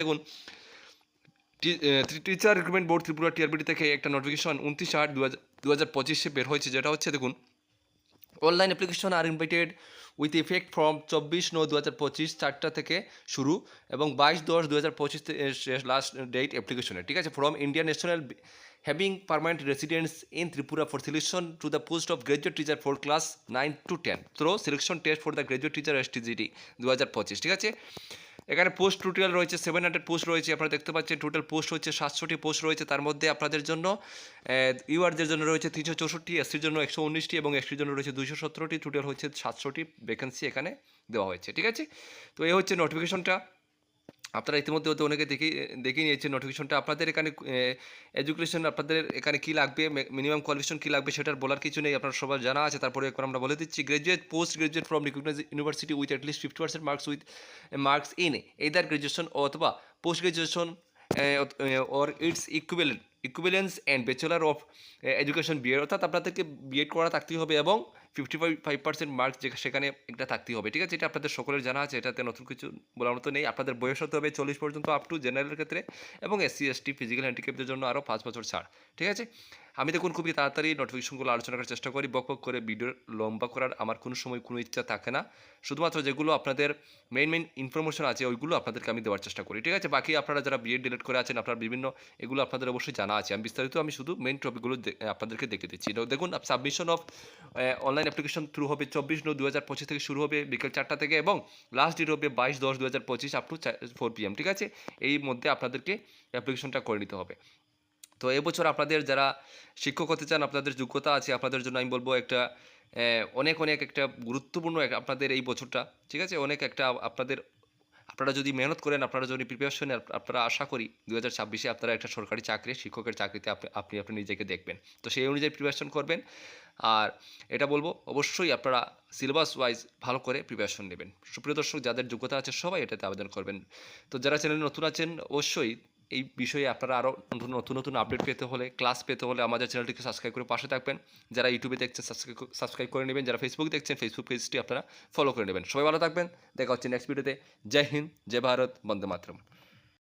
দেখুন teacher recruitment board Tripura TRBT থেকে একটা নোটিফিকেশন উনত্রিশ আট দু হাজার পঁচিশে বের হয়েছে, যেটা হচ্ছে দেখুন অনলাইন অ্যাপ্লিকেশন আর ইনভাইটেড উইথ ইফেক্ট ফ্রম চব্বিশ নয় দু হাজার পঁচিশ চারটা থেকে শুরু এবং বাইশ দশ দু হাজার পঁচিশ লাস্ট ডেট অ্যাপ্লিকেশনের ঠিক আছে? From Indian national having permanent residence in Tripura for selection to the post of graduate teacher for class nine to ten through selection test for the graduate teachers TGT দু হাজার পঁচিশ, ঠিক আছে? এখানে post total রয়েছে seven hundred post রয়েছে, আপনারা দেখতে পাচ্ছেন টোটাল পোস্ট হচ্ছে সাতশোটি পোস্ট রয়েছে, তার মধ্যে আপনাদের জন্য ইউআরদের জন্য রয়েছে তিনশো চৌষট্টি এসির জন্য একশো উনিশটি এবং এসটির জন্য রয়েছে দুশো সতেরোটি টোটাল হচ্ছে সাতশোটি ভ্যাকেন্সি এখানে দেওয়া হয়েছে, ঠিক আছে? তো এই হচ্ছে নোটিফিকেশনটা আপনারা ইতিমধ্যে হয়তো অনেকে দেখে দেখে নিয়েছেন নোটিফিকেশনটা আপনাদের এখানে এডুকেশন আপনাদের এখানে কী লাগবে? মিনিমাম কোয়ালিফিকেশন কী লাগবে সেটার বলার কিছু নেই। আপনার সবার জানা আছে। তারপরে একবার আমরা বলে দিচ্ছি graduate post graduate from recognize university with at least fifty percent marks with marks in either graduation অথবা post graduation or its equivalent equivalence and bachelor of education BEd অর্থাৎ আপনাদেরকে বিএড করা থাকতেই হবে এবং ফিফটি ফাইভ পার্সেন্ট মার্কস যে সেখানে একটা থাকতেই হবে, ঠিক আছে? এটা আপনাদের সকলের জানা আছে, এটাতে নতুন কিছু বলার মতো নেই। আপনাদের বয়স হতে হবে চল্লিশ পর্যন্ত আপ টু জেনারেলের ক্ষেত্রে এবং এসসি এসটি ফিজিক্যাল হ্যান্ডিক্যাপদের জন্য আরও পাঁচ বছর ছাড়, ঠিক আছে? আমি দেখুন খুবই তাড়াতাড়ি নোটিফিকেশনগুলো আলোচনা করার চেষ্টা করি, বক বক করে ভিডিও লম্বা করার আমার কোনো সময় কোনো ইচ্ছা থাকে না। শুধুমাত্র যেগুলো আপনাদের মেইন মেইন ইনফরমেশন আছে, ওইগুলো আপনাদেরকে আমি দেওয়ার চেষ্টা করি, ঠিক আছে? বাকি আপনারা যারা বিএড ডিলেট করে আছেন, আপনার বিভিন্ন এগুলো আপনাদের অবশ্যই জানা আছে। আমি বিস্তারিত আমি শুধু মেইন টপিকগুলো আপনাদেরকে দেখে দিচ্ছি। দেখুন submission of online application through হবে চব্বিশ নয় দু হাজার পঁচিশ থেকে শুরু হবে বিকেল চারটা থেকে এবং লাস্ট ডেট হবে বাইশ দশ দু হাজার পঁচিশ আপ টু ফোর পিএম ঠিক আছে? এই মধ্যে আপনাদেরকে অ্যাপ্লিকেশনটা করে নিতে হবে। তো এবছর আপনাদের যারা শিক্ষক হতে চান, আপনাদের যোগ্যতা আছে, আপনাদের জন্য আমি বলব একটা অনেক অনেক একটা গুরুত্বপূর্ণ আপনাদের এই বছরটা, ঠিক আছে? অনেক একটা আপনাদের, আপনারা যদি মেহনত করেন, আপনারা যদি প্রিপারেশনে আপনারা আশা করি দু হাজার ছাব্বিশে আপনারা একটা সরকারি চাকরি, শিক্ষকের চাকরিতে আপনি আপনি আপনি নিজেকে দেখবেন। তো সেই অনুযায়ী প্রিপারেশন করবেন। আর এটা বলব, অবশ্যই আপনারা সিলেবাস ওয়াইজ ভালো করে প্রিপারেশন নেবেন। সুপ্রিয় দর্শক, যাদের যোগ্যতা আছে সবাই এটাতে আবেদন করবেন। তো যারা চ্যানেলে নতুন আছেন, অবশ্যই এই বিষয়ে আপনারা আরও নতুন নতুন নতুন আপডেট পেতে হলে ক্লাস পেতে হলে আমাদের চ্যানেলটিকে সাবস্ক্রাইব করে পাশে থাকবেন। যারা ইউটিউবে দেখছেন সাবস্ক্রাইব সাবস্ক্রাইব করে নেবেন। যারা ফেসবুক দেখছেন ফেসবুক পেজটি আপনারা ফলো করে নেবেন। সবাই ভালো থাকবেন। দেখা হচ্ছে নেক্সট ভিডিওতে জয় হিন্দ, জয় ভারত, বন্দে মাতরম।